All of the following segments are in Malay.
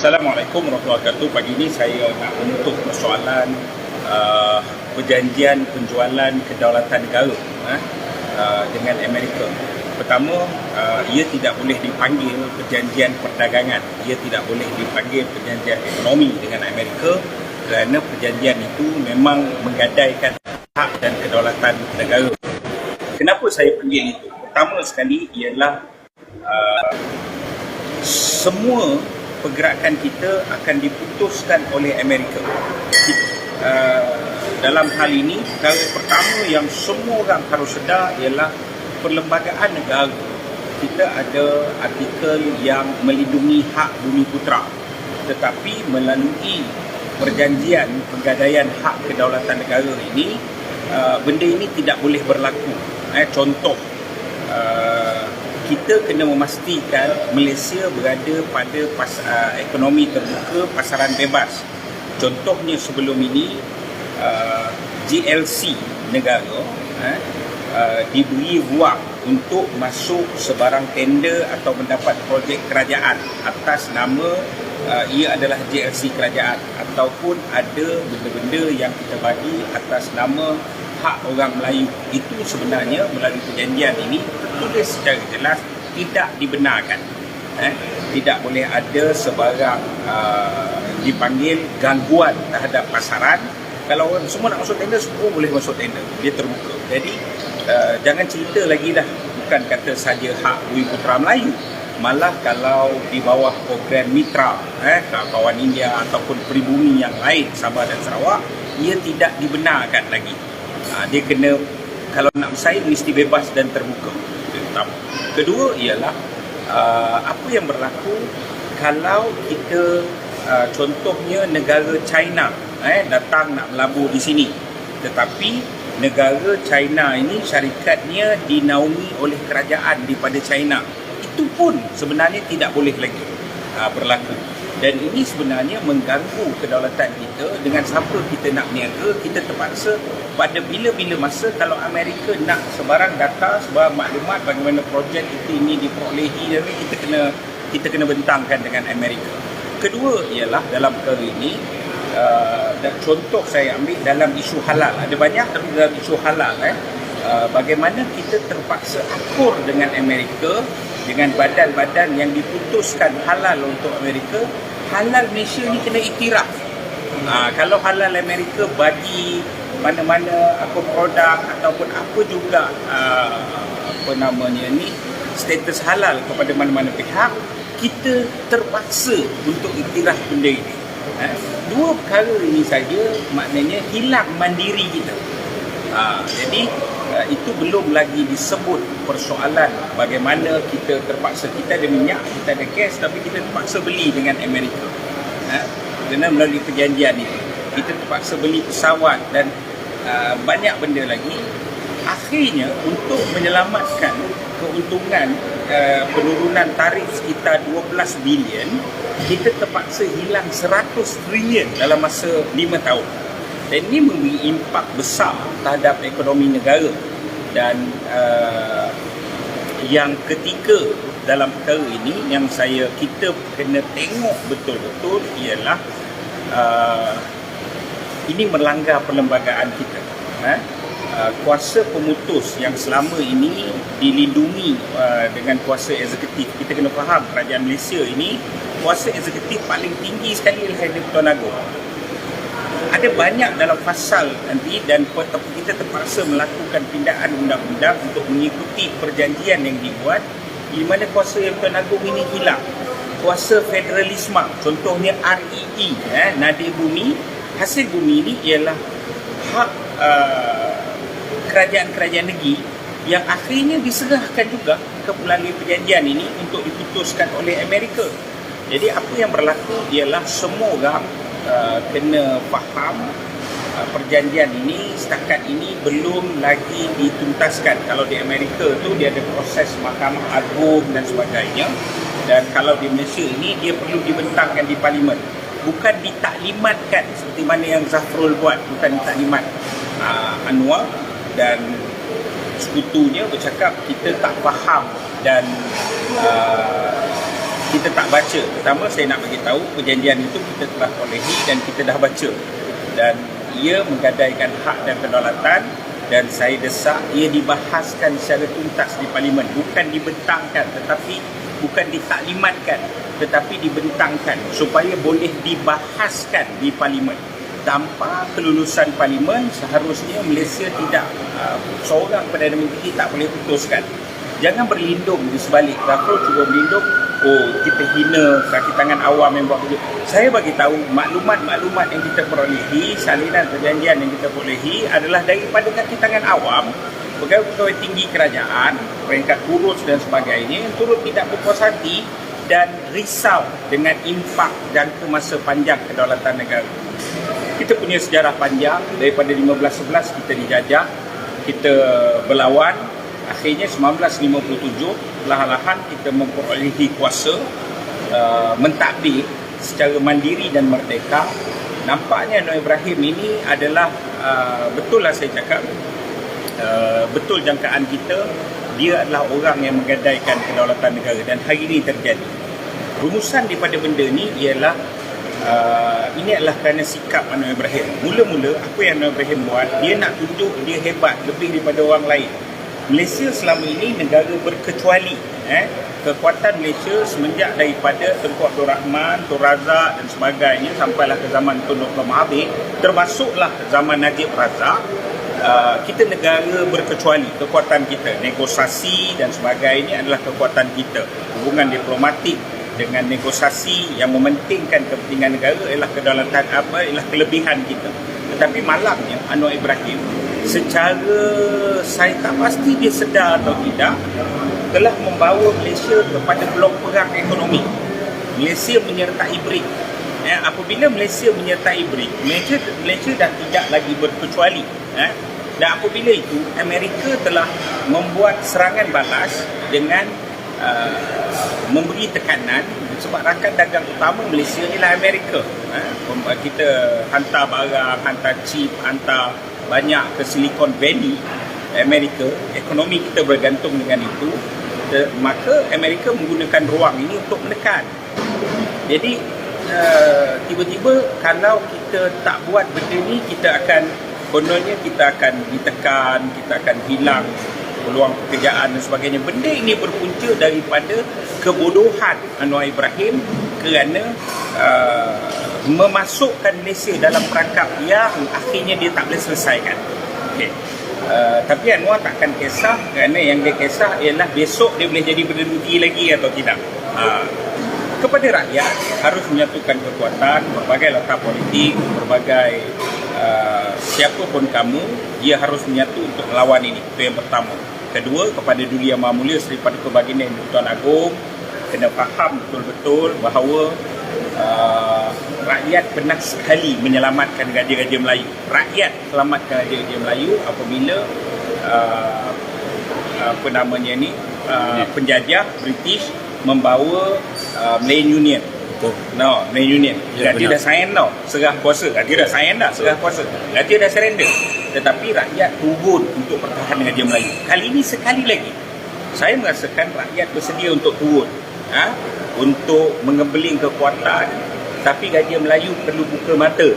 Assalamualaikum warahmatullahi wabarakatuh. Pagi ini saya nak untuk persoalan uh, perjanjian penjualan kedaulatan negara uh, uh, dengan Amerika. Pertama, uh, ia tidak boleh dipanggil perjanjian perdagangan. Ia tidak boleh dipanggil perjanjian ekonomi dengan Amerika kerana perjanjian itu memang menggadaikan hak dan kedaulatan negara. Kenapa saya panggil itu? Pertama sekali ialah uh, semua pergerakan kita akan diputuskan oleh Amerika. Uh, dalam hal ini, perkara pertama yang semua orang harus sedar ialah perlembagaan negara. Kita ada artikel yang melindungi hak bumi putra. Tetapi melalui perjanjian penggadaian hak kedaulatan negara ini, uh, benda ini tidak boleh berlaku. Eh, contoh, uh, kita kena memastikan Malaysia berada pada pas, uh, ekonomi terbuka pasaran bebas. Contohnya sebelum ini uh, GLC negara uh, uh, diberi ruang untuk masuk sebarang tender atau mendapat projek kerajaan atas nama uh, ia adalah GLC kerajaan ataupun ada benda-benda yang kita bagi atas nama hak orang Melayu itu sebenarnya melalui perjanjian ini tertulis secara jelas tidak dibenarkan. Eh? tidak boleh ada sebarang uh, dipanggil gangguan terhadap pasaran. Kalau orang semua nak masuk tender semua boleh masuk tender. Dia terbuka. Jadi uh, jangan cerita lagi dah. Bukan kata saja hak Bumi Putra Melayu. Malah kalau di bawah program mitra eh kawan India ataupun peribumi yang lain Sabah dan Sarawak ia tidak dibenarkan lagi. Ha, dia kena kalau nak bersaing mesti bebas dan terbuka kedua ialah uh, apa yang berlaku kalau kita uh, contohnya negara China eh datang nak melabur di sini. Tetapi negara China ini syarikatnya dinaungi oleh kerajaan daripada China. Itu pun sebenarnya tidak boleh lagi uh, berlaku dan ini sebenarnya mengganggu kedaulatan kita. Dengan siapa kita nak niaga kita terpaksa pada bila-bila masa kalau Amerika nak sebarang data sebarang maklumat bagaimana projek itu ini diperolehi dan kita kena kita kena bentangkan dengan Amerika. Kedua ialah dalam perkara ini uh, contoh saya ambil dalam isu halal. Ada banyak tapi dalam isu halal eh. Uh, bagaimana kita terpaksa akur dengan Amerika dengan badan-badan yang diputuskan halal untuk Amerika halal Malaysia ni kena iktiraf. Ha, kalau halal Amerika bagi mana-mana apa produk ataupun apa juga uh, apa namanya ni status halal kepada mana-mana pihak kita terpaksa untuk iktiraf benda ini. Ha, dua perkara ini saja maknanya hilang mandiri kita. Ha, jadi uh, itu belum lagi disebut persoalan bagaimana kita terpaksa kita ada minyak, kita ada gas tapi kita terpaksa beli dengan Amerika. Ha? Kerana melalui perjanjian ini kita terpaksa beli pesawat dan uh, banyak benda lagi. Akhirnya untuk menyelamatkan keuntungan uh, penurunan tarif sekitar 12 bilion, kita terpaksa hilang 100 trilion dalam masa 5 tahun. Dan ini memberi impak besar terhadap ekonomi negara dan uh, yang ketiga dalam perkara ini yang saya kita kena tengok betul-betul ialah uh, ini melanggar perlembagaan kita. Eh? uh, kuasa pemutus yang selama ini dilindungi uh, dengan kuasa eksekutif. Kita kena faham kerajaan Malaysia ini kuasa eksekutif paling tinggi sekali ialah di Pertuan Agong ada banyak dalam fasal nanti dan kita terpaksa melakukan pindaan undang-undang untuk mengikuti perjanjian yang dibuat di mana kuasa yang Tuan Agong ini hilang. Kuasa federalisme, contohnya REE, eh, Nadir Bumi, hasil bumi ini ialah hak uh, kerajaan-kerajaan negeri yang akhirnya diserahkan juga ke melalui perjanjian ini untuk diputuskan oleh Amerika. Jadi apa yang berlaku ialah semua orang Uh, kena faham uh, perjanjian ini setakat ini belum lagi dituntaskan. Kalau di Amerika tu dia ada proses mahkamah agung dan sebagainya. Dan kalau di Malaysia ini dia perlu dibentangkan di parlimen. Bukan ditaklimatkan seperti mana yang Zafrul buat bukan ditaklimat uh, Anwar. Dan sekutunya bercakap kita tak faham dan uh, kita tak baca. Pertama saya nak bagi tahu perjanjian itu kita telah tolehi dan kita dah baca. Dan ia menggadaikan hak dan kedaulatan dan saya desak ia dibahaskan secara tuntas di parlimen bukan dibentangkan tetapi bukan ditaklimatkan tetapi dibentangkan supaya boleh dibahaskan di parlimen tanpa kelulusan parlimen seharusnya Malaysia tidak uh, seorang Perdana Menteri tak boleh putuskan jangan berlindung di sebalik Raffle cuba berlindung oh kita hina kaki tangan awam yang buat begitu. Saya bagi tahu maklumat-maklumat yang kita perolehi salinan perjanjian yang kita perolehi adalah daripada kaki tangan awam pegawai-pegawai tinggi kerajaan peringkat kurus dan sebagainya yang turut tidak berpuas hati dan risau dengan impak dan kemasa panjang kedaulatan negara. Kita punya sejarah panjang daripada 1511 kita dijajah kita berlawan akhirnya 1957 perlahan-lahan kita memperolehi kuasa uh, mentadbir secara mandiri dan merdeka. Nampaknya Noor Ibrahim ini adalah uh, betul lah saya cakap uh, betul jangkaan kita. Dia adalah orang yang menggadaikan kedaulatan negara dan hari ini terjadi. Rumusan daripada benda ni ialah uh, ini adalah kerana sikap Anwar Ibrahim. Mula-mula apa yang Anwar Ibrahim buat dia nak tunjuk dia hebat lebih daripada orang lain Malaysia selama ini negara berkecuali eh kekuatan Malaysia semenjak daripada Tengku Abdul Rahman, Tun Razak dan sebagainya sampailah ke zaman Tun Dr. Mahathir termasuklah zaman Najib Razak uh, kita negara berkecuali kekuatan kita negosiasi dan sebagainya adalah kekuatan kita hubungan diplomatik dengan negosiasi yang mementingkan kepentingan negara ialah kedaulatan apa ialah kelebihan kita tetapi malangnya Anwar Ibrahim secara saya tak pasti dia sedar atau tidak telah membawa Malaysia kepada blok perang ekonomi. Malaysia menyertai BRIC. Eh, apabila Malaysia menyertai BRIC Malaysia, Malaysia dah tidak lagi berkecuali. Eh, dan apabila itu Amerika telah membuat serangan balas dengan uh, memberi tekanan sebab rakan dagang utama Malaysia ialah Amerika. Eh, kita hantar barang hantar chip hantar banyak ke Silicon Valley Amerika ekonomi kita bergantung dengan itu maka Amerika menggunakan ruang ini untuk menekan. Jadi uh, tiba-tiba kalau kita tak buat benda ni kita akan kononnya kita akan ditekan kita akan hilang peluang pekerjaan dan sebagainya. Benda ini berpunca daripada kebodohan Anwar Ibrahim kerana uh, memasukkan Malaysia dalam perangkap yang akhirnya dia tak boleh selesaikan. Okay. Uh, tapi Anwar takkan kisah kerana yang dia kisah ialah besok dia boleh jadi Perdana Menteri lagi atau tidak. Uh, kepada rakyat harus menyatukan kekuatan berbagai latar politik, berbagai uh, siapapun kamu, dia harus menyatu untuk melawan ini. Itu yang pertama. Kedua, kepada Duli Yang Maha Mulia Seri Paduka Baginda Tuan Agong, kena faham betul-betul bahawa uh, rakyat pernah sekali menyelamatkan gajah-gajah Melayu. Rakyat selamatkan gajah-gajah Melayu apabila uh, apa namanya ni uh, penjajah British membawa uh, Malayan Union. No, Malayan Union. Ya, dia dah sign tau. Serah kuasa. Dia dah sign dah serah kuasa. Dia dah surrender. Tetapi rakyat turun untuk pertahanan Gajah Melayu. Kali ini sekali lagi saya merasakan rakyat bersedia untuk turun. Ha? Untuk mengebeling kekuatan. Tapi Gajah Melayu perlu buka mata.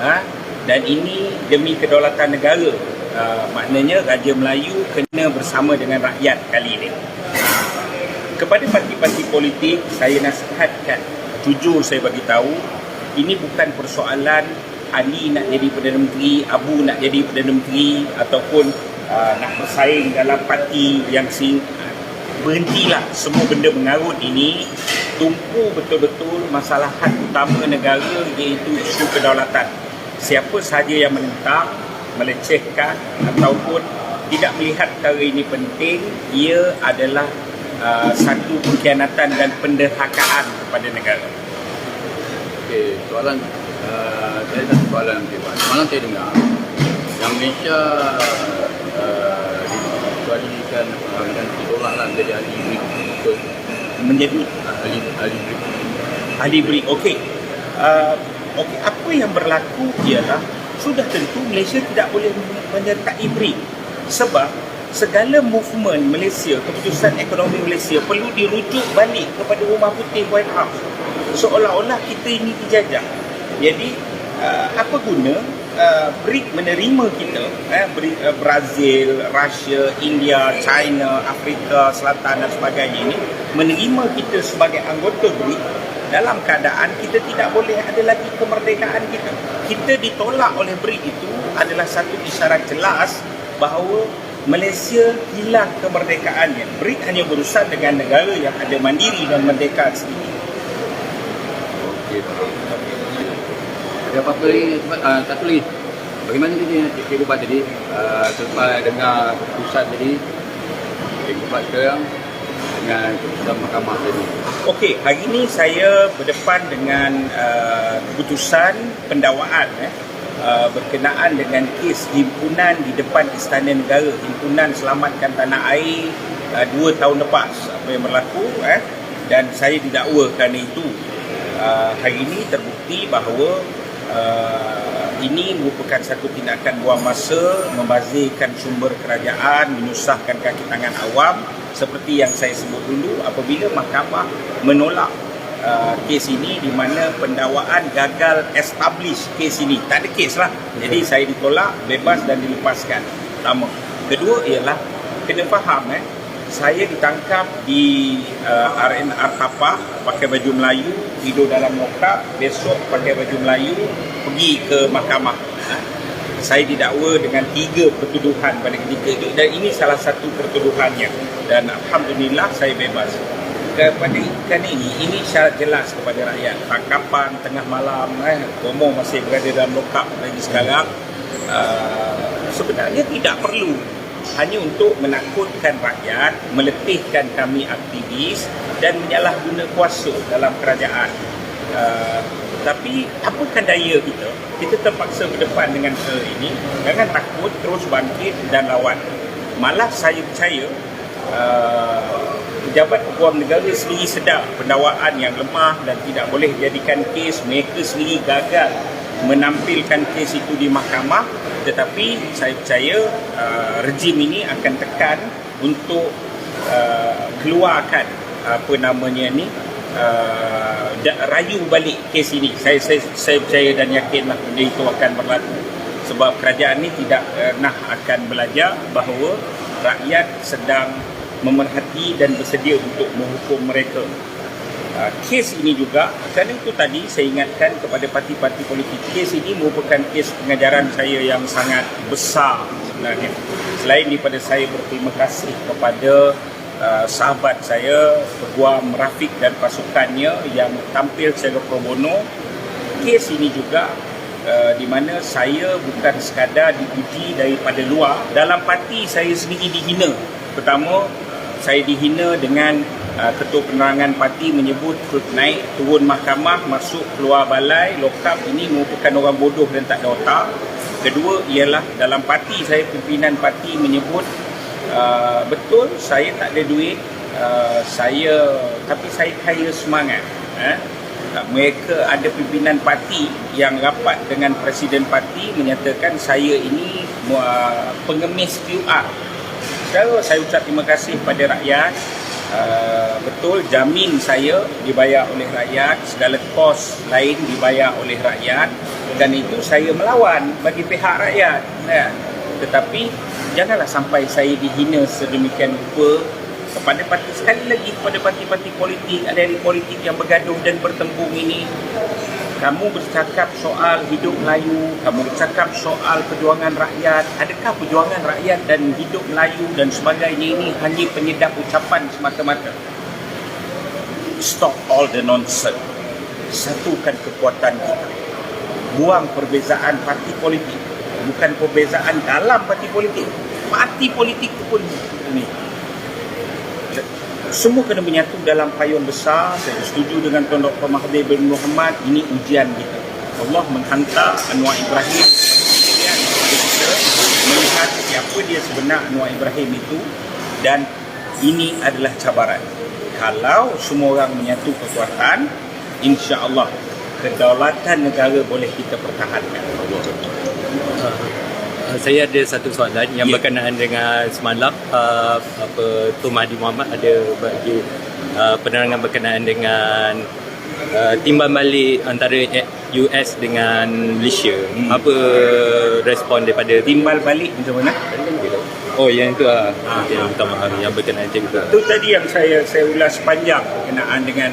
Ha? dan ini demi kedaulatan negara. Uh, maknanya Gajah Melayu kena bersama dengan rakyat kali ini. Kepada parti-parti politik saya nasihatkan jujur saya bagi tahu ini bukan persoalan Ali nak jadi Perdana Menteri Abu nak jadi Perdana Menteri ataupun uh, nak bersaing dalam parti yang berhentilah semua benda mengarut ini. Tumpu betul-betul masalah hak utama negara iaitu isu kedaulatan. Siapa sahaja yang menentang melecehkan ataupun tidak melihat perkara ini penting ia adalah uh, satu pengkhianatan dan penderhakaan kepada negara. Okey, soalan uh, saya ada soalan Dewan. Malam saya dengar yang Malaysia uh, dikualikan uh, dan ditolaklah menjadi ahli betul menjadi ahli ahli BRIC. ahli BRIC. Okey. Uh, okey, apa yang berlaku ialah sudah tentu Malaysia tidak boleh menyertai BRIC sebab segala movement Malaysia, keputusan ekonomi Malaysia perlu dirujuk balik kepada Rumah Putih White House. Seolah-olah kita ini dijajah. Jadi uh, apa guna uh, BRIC menerima kita, eh, BRIC, uh, Brazil, Russia, India, China, Afrika Selatan dan sebagainya ini menerima kita sebagai anggota BRIC dalam keadaan kita tidak boleh ada lagi kemerdekaan kita. Kita ditolak oleh BRIC itu adalah satu isyarat jelas bahawa Malaysia hilang kemerdekaannya. BRIC hanya berurusan dengan negara yang ada mandiri dan merdeka sendiri. Okey. Ada apa-apa lagi? Uh, satu lagi. Bagaimana tadi Cik Bupat tadi uh, selepas dengar keputusan tadi Cik Bupat sekarang dengan keputusan mahkamah tadi. Okey, hari ini saya berdepan dengan uh, keputusan pendakwaan eh, uh, berkenaan dengan kes himpunan di depan Istana Negara, himpunan selamatkan tanah air uh, dua tahun lepas apa yang berlaku eh, dan saya didakwa kerana itu. Uh, hari ini terbukti bahawa uh, ini merupakan satu tindakan buang masa, membazirkan sumber kerajaan, menyusahkan kaki tangan awam seperti yang saya sebut dulu apabila mahkamah menolak uh, kes ini di mana pendakwaan gagal establish kes ini. Tak ada kes lah. Jadi saya ditolak, bebas dan dilepaskan. Pertama. Kedua ialah kena faham eh saya ditangkap di uh, RNR Tapah pakai baju Melayu, tidur dalam mokap, besok pakai baju Melayu, pergi ke mahkamah. Saya didakwa dengan tiga pertuduhan pada ketika itu dan ini salah satu pertuduhannya dan Alhamdulillah saya bebas. Kepada ikan ini, ini syarat jelas kepada rakyat. Tangkapan tengah malam, eh, Bomo masih berada dalam lokap lagi sekarang. Uh, sebenarnya tidak perlu hanya untuk menakutkan rakyat, meletihkan kami aktivis dan menyalahguna kuasa dalam kerajaan. Uh, tapi apakah daya kita? Kita terpaksa berdepan dengan perkara ini. Jangan takut, terus bangkit dan lawan. Malah saya percaya uh, pejabat hukum negara sendiri sedar pendakwaan yang lemah dan tidak boleh dijadikan kes. Mereka sendiri gagal menampilkan kes itu di mahkamah tetapi saya percaya uh, rejim ini akan tekan untuk uh, keluarkan apa namanya ni uh, rayu balik kes ini. Saya saya saya percaya dan yakinlah benda itu akan berlaku. Sebab kerajaan ini tidak uh, nak akan belajar bahawa rakyat sedang memerhati dan bersedia untuk menghukum mereka Uh, kes ini juga kerana itu tadi saya ingatkan kepada parti-parti politik kes ini merupakan kes pengajaran saya yang sangat besar sebenarnya. Selain daripada saya berterima kasih kepada uh, sahabat saya Peguam Rafiq dan pasukannya yang tampil secara pro bono kes ini juga uh, di mana saya bukan sekadar dipuji daripada luar dalam parti saya sendiri dihina. Pertama saya dihina dengan uh, ketua penerangan parti menyebut naik turun mahkamah masuk keluar balai lokap ini merupakan orang bodoh dan tak ada otak kedua ialah dalam parti saya pimpinan parti menyebut uh, betul saya tak ada duit uh, saya tapi saya kaya semangat eh? mereka ada pimpinan parti yang rapat dengan presiden parti menyatakan saya ini pengemis QR. Saya ucap terima kasih kepada rakyat Uh, betul jamin saya dibayar oleh rakyat segala kos lain dibayar oleh rakyat dan itu saya melawan bagi pihak rakyat ya. tetapi janganlah sampai saya dihina sedemikian rupa kepada parti sekali lagi kepada parti-parti politik ada politik yang bergaduh dan bertembung ini kamu bercakap soal hidup Melayu, kamu bercakap soal perjuangan rakyat. Adakah perjuangan rakyat dan hidup Melayu dan sebagainya ini hanya penyedap ucapan semata-mata? Stop all the nonsense. Satukan kekuatan kita. Buang perbezaan parti politik. Bukan perbezaan dalam parti politik. Parti politik pun ini semua kena menyatu dalam payung besar. Saya setuju dengan Tuan Dr. Mahathir bin Muhammad. Ini ujian kita. Allah menghantar Anwar Ibrahim. Melihat siapa dia sebenar Anwar Ibrahim itu. Dan ini adalah cabaran. Kalau semua orang menyatu kekuatan insya Allah kedaulatan negara boleh kita pertahankan Uh, saya ada satu soalan yang Ya. berkenaan dengan semalam uh, apa Tun Mahathir Mohamad ada bagi uh, penerangan berkenaan dengan uh, timbal balik antara US dengan Malaysia. Hmm. Apa respon daripada Timbal balik macam mana? Oh yang itu ah. Ah, yang ah, minta maaf yang berkenaan macam itu. Itu tadi yang saya saya ulas panjang berkenaan dengan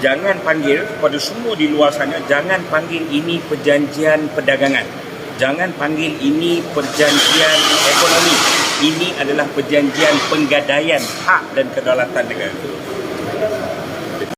jangan panggil kepada semua di luar sana jangan panggil ini perjanjian perdagangan. Jangan panggil ini perjanjian ekonomi. Ini adalah perjanjian penggadaian hak dan kedaulatan negara.